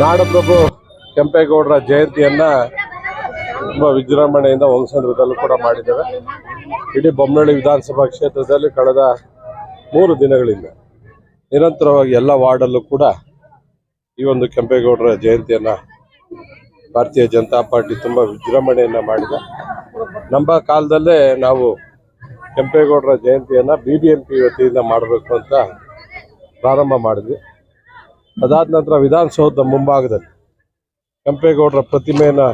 ನಾಡಪ್ರಭು ಕೆಂಪೇಗೌಡರ ಜಯಂತಿಯನ್ನ ತುಂಬಾ ವಿಜೃಂಭಣೆಯಿಂದ ವಂಶದಲ್ಲೂ ಕೂಡ ಮಾಡಿದ್ದೇವೆ. ಇಡೀ ಬೊಮ್ಮನಹಳ್ಳಿ ವಿಧಾನಸಭಾ ಕ್ಷೇತ್ರದಲ್ಲಿ ಕಳೆದ ಮೂರು ದಿನಗಳಿಂದ ನಿರಂತರವಾಗಿ ಎಲ್ಲ ವಾರ್ಡಲ್ಲೂ ಕೂಡ ಈ ಒಂದು ಕೆಂಪೇಗೌಡರ ಜಯಂತಿಯನ್ನ ಭಾರತೀಯ ಜನತಾ ಪಾರ್ಟಿ ತುಂಬ ವಿಜೃಂಭಣೆಯನ್ನ ಮಾಡಿದೆ. ನಮ್ಮ ಕಾಲದಲ್ಲೇ ನಾವು ಕೆಂಪೇಗೌಡರ ಜಯಂತಿಯನ್ನ ಬಿ ಬಿ ಎಂ ಪಿ ವತಿಯಿಂದ ಮಾಡಬೇಕು ಅಂತ ಪ್ರಾರಂಭ ಮಾಡಿದ್ವಿ. ಅದಾದ ನಂತರ ವಿಧಾನಸೌಧದ ಮುಂಭಾಗದಲ್ಲಿ ಕೆಂಪೇಗೌಡರ ಪ್ರತಿಮೆಯನ್ನ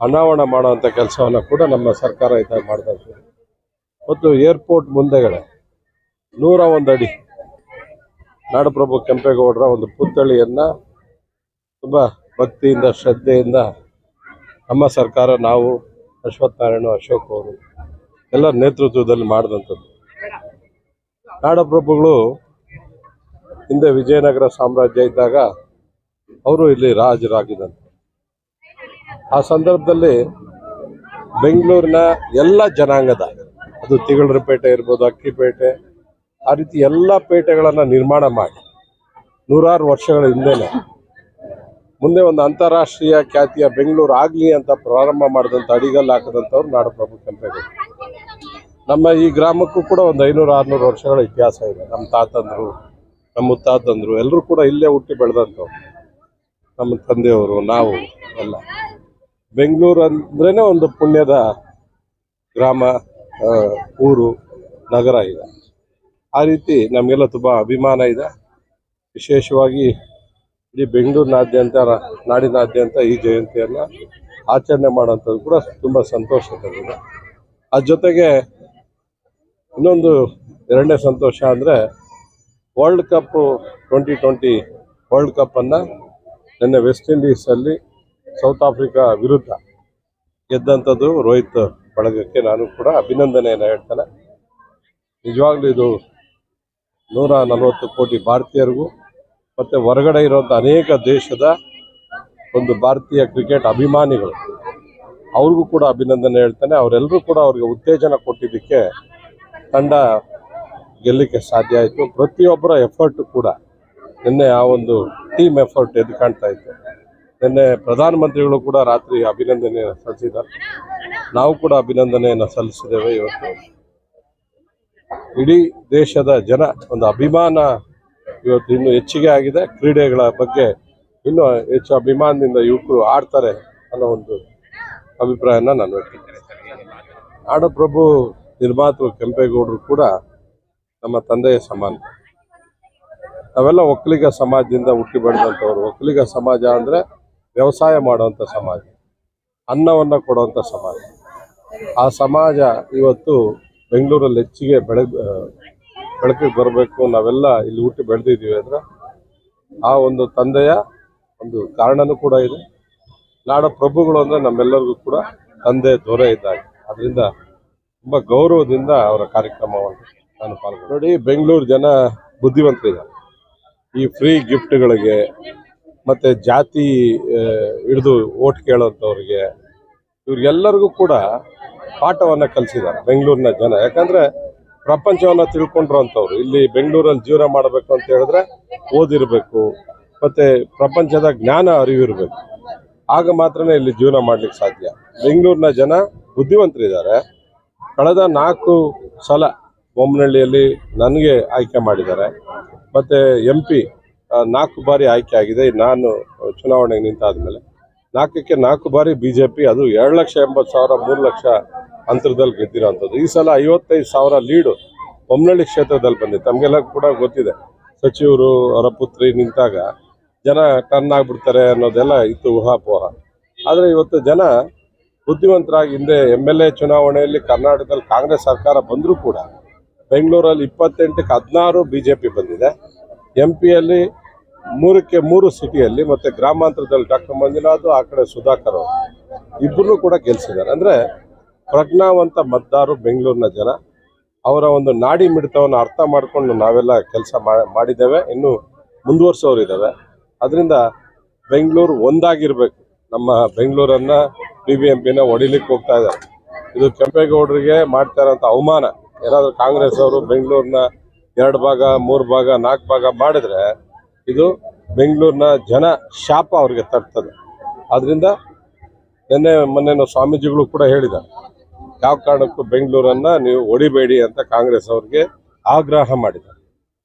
ಅನಾವರಣ ಮಾಡುವಂಥ ಕೆಲಸವನ್ನು ಕೂಡ ನಮ್ಮ ಸರ್ಕಾರ ಇದ್ದಾಗ ಮಾಡ್ತಾ ಇದ್ದೀವಿ ಮತ್ತು ಏರ್ಪೋರ್ಟ್ ಮುಂದೆಗಡೆ ನೂರ ಒಂದು ಅಡಿ ನಾಡಪ್ರಭು ಕೆಂಪೇಗೌಡರ ಒಂದು ಪುತ್ಥಳಿಯನ್ನ ತುಂಬ ಭಕ್ತಿಯಿಂದ, ಶ್ರದ್ಧೆಯಿಂದ ನಮ್ಮ ಸರ್ಕಾರ, ನಾವು ಅಶ್ವತ್ಥ ನಾರಾಯಣ ಅಶೋಕ್ ಅವರು ಎಲ್ಲ ನೇತೃತ್ವದಲ್ಲಿ ಮಾಡಿದಂಥದ್ದು. ನಾಡಪ್ರಭುಗಳು ಹಿಂದೆ ವಿಜಯನಗರ ಸಾಮ್ರಾಜ್ಯ ಇದ್ದಾಗ ಅವರು ಇಲ್ಲಿ ರಾಜರಾಗಿದ್ದಂತೆ ಆ ಸಂದರ್ಭದಲ್ಲಿ ಬೆಂಗಳೂರಿನ ಎಲ್ಲ ಜನಾಂಗದ, ಅದು ತಿಗಳರಪೇಟೆ ಇರ್ಬೋದು, ಅಕ್ಕಿಪೇಟೆ, ಆ ರೀತಿ ಎಲ್ಲ ಪೇಟೆಗಳನ್ನು ನಿರ್ಮಾಣ ಮಾಡಿ ನೂರಾರು ವರ್ಷಗಳ ಹಿಂದೆನೆ. ಮುಂದೆ ಒಂದು ಅಂತಾರಾಷ್ಟ್ರೀಯ ಖ್ಯಾತಿಯ ಬೆಂಗಳೂರು ಆಗಲಿ ಅಂತ ಪ್ರಾರಂಭ ಮಾಡಿದಂಥ ಅಡಿಗಲ್ಲು ಹಾಕದಂಥವ್ರು ನಾಡಪ್ರಭು ಕೆಂಪೇಗೌಡ. ನಮ್ಮ ಈ ಗ್ರಾಮಕ್ಕೂ ಕೂಡ ಒಂದು ಐನೂರು, ಆರುನೂರು ವರ್ಷಗಳ ಇತಿಹಾಸ ಇದೆ. ನಮ್ಮ ತಾತಂದರು ನಮ್ಮ ಮುತ್ತಾತಂದರು ಎಲ್ಲರೂ ಕೂಡ ಇಲ್ಲೇ ಹುಟ್ಟಿ ಬೆಳೆದಂಥವ್ರು. ನಮ್ಮ ತಂದೆಯವರು, ನಾವು ಎಲ್ಲ. ಬೆಂಗಳೂರು ಅಂದ್ರೇ ಒಂದು ಪುಣ್ಯದ ಗ್ರಾಮ ಊರು, ನಗರ ಇದೆ ಆ ರೀತಿ ನಮಗೆಲ್ಲ ತುಂಬ ಅಭಿಮಾನ ಇದೆ. ವಿಶೇಷವಾಗಿ ಇಡೀ ಬೆಂಗಳೂರಿನಾದ್ಯಂತ ನಾಡಿನಾದ್ಯಂತ ಈ ಜಯಂತಿಯನ್ನು ಆಚರಣೆ ಮಾಡೋಂಥದ್ದು ಕೂಡ ತುಂಬ ಸಂತೋಷ ತಂದಿದೆ ಅದ್ರ ಜೊತೆಗೆ ಇನ್ನೊಂದು ಎರಡನೇ ಸಂತೋಷ ಅಂದರೆ world cup twenty twenty world ಕಪ್ಪನ್ನು ನಿನ್ನೆ ವೆಸ್ಟ್ ಇಂಡೀಸಲ್ಲಿ ಸೌತ್ ಆಫ್ರಿಕಾ ವಿರುದ್ಧ ಗೆದ್ದಂಥದ್ದು ರೋಹಿತ್ ಬಳಗಕ್ಕೆ ನಾನು ಕೂಡ ಅಭಿನಂದನೆಯನ್ನು ಹೇಳ್ತೇನೆ. ನಿಜವಾಗ್ಲೂ ಇದು ನೂರ ನಲವತ್ತು ಕೋಟಿ ಭಾರತೀಯರಿಗೂ ಮತ್ತು ಹೊರಗಡೆ ಇರುವಂಥ ಅನೇಕ ದೇಶದ ಒಂದು ಭಾರತೀಯ ಕ್ರಿಕೆಟ್ ಅಭಿಮಾನಿಗಳು, ಅವ್ರಿಗೂ ಕೂಡ ಅಭಿನಂದನೆ ಹೇಳ್ತೇನೆ. ಅವರೆಲ್ಲರೂ ಕೂಡ ಅವ್ರಿಗೆ ಉತ್ತೇಜನ ಕೊಟ್ಟಿದ್ದಕ್ಕೆ ತಂಡ ಗೆಲ್ಲಕ್ಕೆ ಸಾಧ್ಯ ಆಯಿತು. ಪ್ರತಿಯೊಬ್ಬರ ಎಫರ್ಟ್ ಕೂಡ ನಿನ್ನೆ ಆ ಒಂದು ಟೀಮ್ ಎಫರ್ಟ್ ಎದ್ದು ಕಾಣ್ತಾ ಇತ್ತು. ನಿನ್ನೆ ಪ್ರಧಾನಮಂತ್ರಿಗಳು ಕೂಡ ರಾತ್ರಿ ಅಭಿನಂದನೆಯನ್ನು ಸಲ್ಲಿಸಿದ್ದಾರೆ. ನಾವು ಕೂಡ ಅಭಿನಂದನೆಯನ್ನು ಸಲ್ಲಿಸಿದ್ದೇವೆ ಇವತ್ತು. ಇಡೀ ದೇಶದ ಜನ ಒಂದು ಅಭಿಮಾನ ಇವತ್ತು ಇನ್ನೂ ಹೆಚ್ಚಿಗೆ ಆಗಿದೆ. ಕ್ರೀಡೆಗಳ ಬಗ್ಗೆ ಇನ್ನೂ ಹೆಚ್ಚು ಅಭಿಮಾನದಿಂದ ಯುವಕರು ಆಡ್ತಾರೆ ಅನ್ನೋ ಒಂದು ಅಭಿಪ್ರಾಯನ ನಾನು ವ್ಯಕ್ತಪಡಿಸ್ತೇನೆ. ನಾಡಪ್ರಭು ನಿರ್ಮಾತೃ ಕೆಂಪೇಗೌಡರು ಕೂಡ ನಮ್ಮ ತಂದೆಯ ಸಮಾನ. ನಾವೆಲ್ಲ ಒಕ್ಕಲಿಗ ಸಮಾಜದಿಂದ ಹುಟ್ಟಿ ಬೆಳೆದಂಥವ್ರು. ಒಕ್ಕಲಿಗ ಸಮಾಜ ಅಂದರೆ ವ್ಯವಸಾಯ ಮಾಡುವಂಥ ಸಮಾಜ, ಅನ್ನವನ್ನು ಕೊಡುವಂಥ ಸಮಾಜ. ಆ ಸಮಾಜ ಇವತ್ತು ಬೆಂಗಳೂರಲ್ಲಿ ಹೆಚ್ಚಿಗೆ ಬೆಳೆ ಬೆಳಕಿಗೆ ಬರಬೇಕು. ನಾವೆಲ್ಲ ಇಲ್ಲಿ ಹುಟ್ಟಿ ಬೆಳೆದಿದ್ದೀವಿ ಅಂದರೆ ಆ ಒಂದು ತಂದೆಯ ಒಂದು ಕಾರಣನೂ ಕೂಡ ಇದೆ. ನಾಡ ಪ್ರಭುಗಳು ಅಂದರೆ ನಮ್ಮೆಲ್ಲರಿಗೂ ಕೂಡ ತಂದೆ ದೊರೆ ಇದ್ದಾಗ ಅದರಿಂದ ತುಂಬ ಗೌರವದಿಂದ ಅವರ ಕಾರ್ಯಕ್ರಮವನ್ನು ನೋಡಿ, ಬೆಂಗಳೂರು ಜನ ಬುದ್ಧಿವಂತರಿದ್ದಾರೆ. ಈ ಫ್ರೀ ಗಿಫ್ಟ್ಗಳಿಗೆ ಮತ್ತೆ ಜಾತಿ ಹಿಡಿದು ಓಟ್ ಕೇಳೋಂಥವ್ರಿಗೆ ಇವ್ರಿಗೆಲ್ಲರಿಗೂ ಕೂಡ ಪಾಠವನ್ನು ಕಲಿಸಿದ್ದಾರೆ ಬೆಂಗಳೂರಿನ ಜನ. ಯಾಕಂದ್ರೆ ಪ್ರಪಂಚವನ್ನು ತಿಳ್ಕೊಂಡಿರೋಂಥವ್ರು. ಇಲ್ಲಿ ಬೆಂಗಳೂರಲ್ಲಿ ಜೀವನ ಮಾಡಬೇಕು ಅಂತ ಹೇಳಿದ್ರೆ ಓದಿರಬೇಕು, ಮತ್ತೆ ಪ್ರಪಂಚದ ಜ್ಞಾನ ಅರಿವಿರಬೇಕು. ಆಗ ಮಾತ್ರನೇ ಇಲ್ಲಿ ಜೀವನ ಮಾಡ್ಲಿಕ್ಕೆ ಸಾಧ್ಯ. ಬೆಂಗಳೂರಿನ ಜನ ಬುದ್ಧಿವಂತರಿದ್ದಾರೆ. ಕಳೆದ ನಾಲ್ಕು ಸಲ ಬೊಮ್ಮನಹಳ್ಳಿಯಲ್ಲಿ ನನಗೆ ಆಯ್ಕೆ ಮಾಡಿದ್ದಾರೆ. ಮತ್ತು ಎಂ ಪಿ ನಾಲ್ಕು ಬಾರಿ ಆಯ್ಕೆ ಆಗಿದೆ. ನಾನು ಚುನಾವಣೆಗೆ ನಿಂತಾದ ಮೇಲೆ ನಾಲ್ಕಕ್ಕೆ ನಾಲ್ಕು ಬಾರಿ ಬಿ ಜೆ ಪಿ ಅದು ಎರಡು ಲಕ್ಷ ಎಂಬತ್ತು ಸಾವಿರ, ಮೂರು ಲಕ್ಷ ಅಂತರದಲ್ಲಿ ಗೆದ್ದಿರೋಂಥದ್ದು. ಈ ಸಲ ಐವತ್ತೈದು ಸಾವಿರ ಲೀಡು ಬೊಮ್ಮನಹಳ್ಳಿ ಕ್ಷೇತ್ರದಲ್ಲಿ ಬಂದಿತ್ತು. ತಮಗೆಲ್ಲ ಕೂಡ ಗೊತ್ತಿದೆ. ಸಚಿವರು, ಅವರ ಪುತ್ರಿ ನಿಂತಾಗ ಜನ ಟರ್ನ್ ಆಗ್ಬಿಡ್ತಾರೆ ಅನ್ನೋದೆಲ್ಲ ಇತ್ತು ಊಹಾಪೋಹ. ಆದರೆ ಇವತ್ತು ಜನ ಬುದ್ಧಿವಂತರಾಗಿ ಹಿಂದೆ ಎಂ ಎಲ್ ಎ ಚುನಾವಣೆಯಲ್ಲಿ ಕರ್ನಾಟಕದಲ್ಲಿ ಕಾಂಗ್ರೆಸ್ ಸರ್ಕಾರ ಬಂದರೂ ಕೂಡ ಬೆಂಗಳೂರಲ್ಲಿ ಇಪ್ಪತ್ತೆಂಟಕ್ಕೆ ಹದಿನಾರು ಬಿ ಜೆ ಪಿ ಬಂದಿದೆ ಎಂ ಪಿಯಲ್ಲಿ ಮೂರಕ್ಕೆ ಮೂರು ಸಿಟಿಯಲ್ಲಿ ಮತ್ತು ಗ್ರಾಮಾಂತರದಲ್ಲಿ ಡಾಕ್ಟರ್ ಮಂಜುನಾಥ್, ಆ ಕಡೆ ಸುಧಾಕರ್ ಅವರು. ಇಬ್ಬರನ್ನೂ ಕೂಡ ಗೆಲ್ಲಿಸಿದ್ದಾರೆ ಅಂದರೆ ಪ್ರಜ್ಞಾವಂತ ಮತದಾರರು ಬೆಂಗಳೂರಿನ ಜನ. ಅವರ ಒಂದು ನಾಡಿ ಮಿಡಿತವನ್ನು ಅರ್ಥ ಮಾಡಿಕೊಂಡು ನಾವೆಲ್ಲ ಕೆಲಸ ಮಾಡಿದ್ದೇವೆ. ಇನ್ನು ಮುಂದುವರಿಸೋರಿದ್ದಾವೆ. ಅದರಿಂದ ಬೆಂಗಳೂರು ಒಂದಾಗಿರಬೇಕು. ನಮ್ಮ ಬೆಂಗಳೂರನ್ನ ಬಿ ಬಿ ಎಂ ಪಿನ ಹೊಡಿಲಿಕ್ಕೆ ಹೋಗ್ತಾ ಇದ್ದಾರೆ. ಇದು ಕೆಂಪೇಗೌಡರಿಗೆ ಮಾಡ್ತಾ ಇರೋಂಥ ಅವಮಾನ. ಏನಾದರೂ ಕಾಂಗ್ರೆಸ್ ಅವರು ಬೆಂಗಳೂರಿನ ಎರಡು ಭಾಗ, ಮೂರು ಭಾಗ, ನಾಲ್ಕು ಭಾಗ ಮಾಡಿದ್ರೆ ಇದು ಬೆಂಗಳೂರಿನ ಜನ ಶಾಪ ಅವ್ರಿಗೆ ತರ್ತದೆ. ಆದ್ರಿಂದ ನಿನ್ನೆ, ಮೊನ್ನೆ ಸ್ವಾಮೀಜಿಗಳು ಕೂಡ ಹೇಳಿದ ಯಾವ ಕಾರಣಕ್ಕೂ ಬೆಂಗಳೂರನ್ನ ನೀವು ಹೊಡಿಬೇಡಿ ಅಂತ ಕಾಂಗ್ರೆಸ್ ಅವ್ರಿಗೆ ಆಗ್ರಹ ಮಾಡಿದ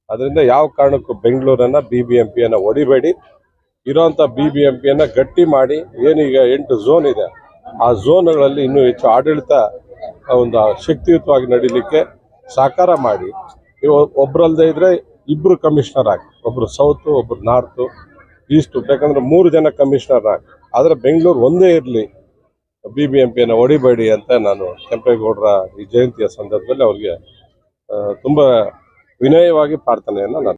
ಅದರಿಂದ ಯಾವ ಕಾರಣಕ್ಕೂ ಬೆಂಗಳೂರನ್ನ ಬಿ ಬಿ ಎಂ ಪಿಯನ್ನು ಹೊಡಿಬೇಡಿ ಇರೋಂಥ ಬಿ ಬಿ ಎಂ ಪಿಯನ್ನು ಗಟ್ಟಿ ಮಾಡಿ ಏನೀಗ ಎಂಟು ಝೋನ್ ಇದೆ, ಆ ಝೋನ್ಗಳಲ್ಲಿ ಇನ್ನೂ ಹೆಚ್ಚು ಆಡಳಿತ ಒಂದು ಶಕ್ತಿಯುತವಾಗಿ ನಡೀಲಿಕ್ಕೆ ಸಹಕಾರ ಮಾಡಿ. ಒಬ್ಬರಲ್ಲದೇ ಇದ್ರೆ ಇಬ್ರು ಕಮಿಷನರ್ ಆಗಿ ಒಬ್ಬರು ಸೌತ್ ಒಬ್ಬರು ನಾರ್ತು ಈಸ್ಟು ಬೇಕಂದ್ರೆ ಮೂರು ಜನ ಕಮಿಷನರ್ ಆಗಿ. ಆದರೆ ಬೆಂಗಳೂರು ಒಂದೇ ಇರಲಿ ಬಿ ಬಿ ಎಂ ಪಿಯನ್ನು ಹೊಡಿಬೇಡಿ ಅಂತ ನಾನು ಕೆಂಪೇಗೌಡರ ಈ ಜಯಂತಿಯ ಸಂದರ್ಭದಲ್ಲಿ ಅವ್ರಿಗೆ ತುಂಬ ವಿನಯವಾಗಿ ಪ್ರಾರ್ಥನೆಯನ್ನು ನಾನು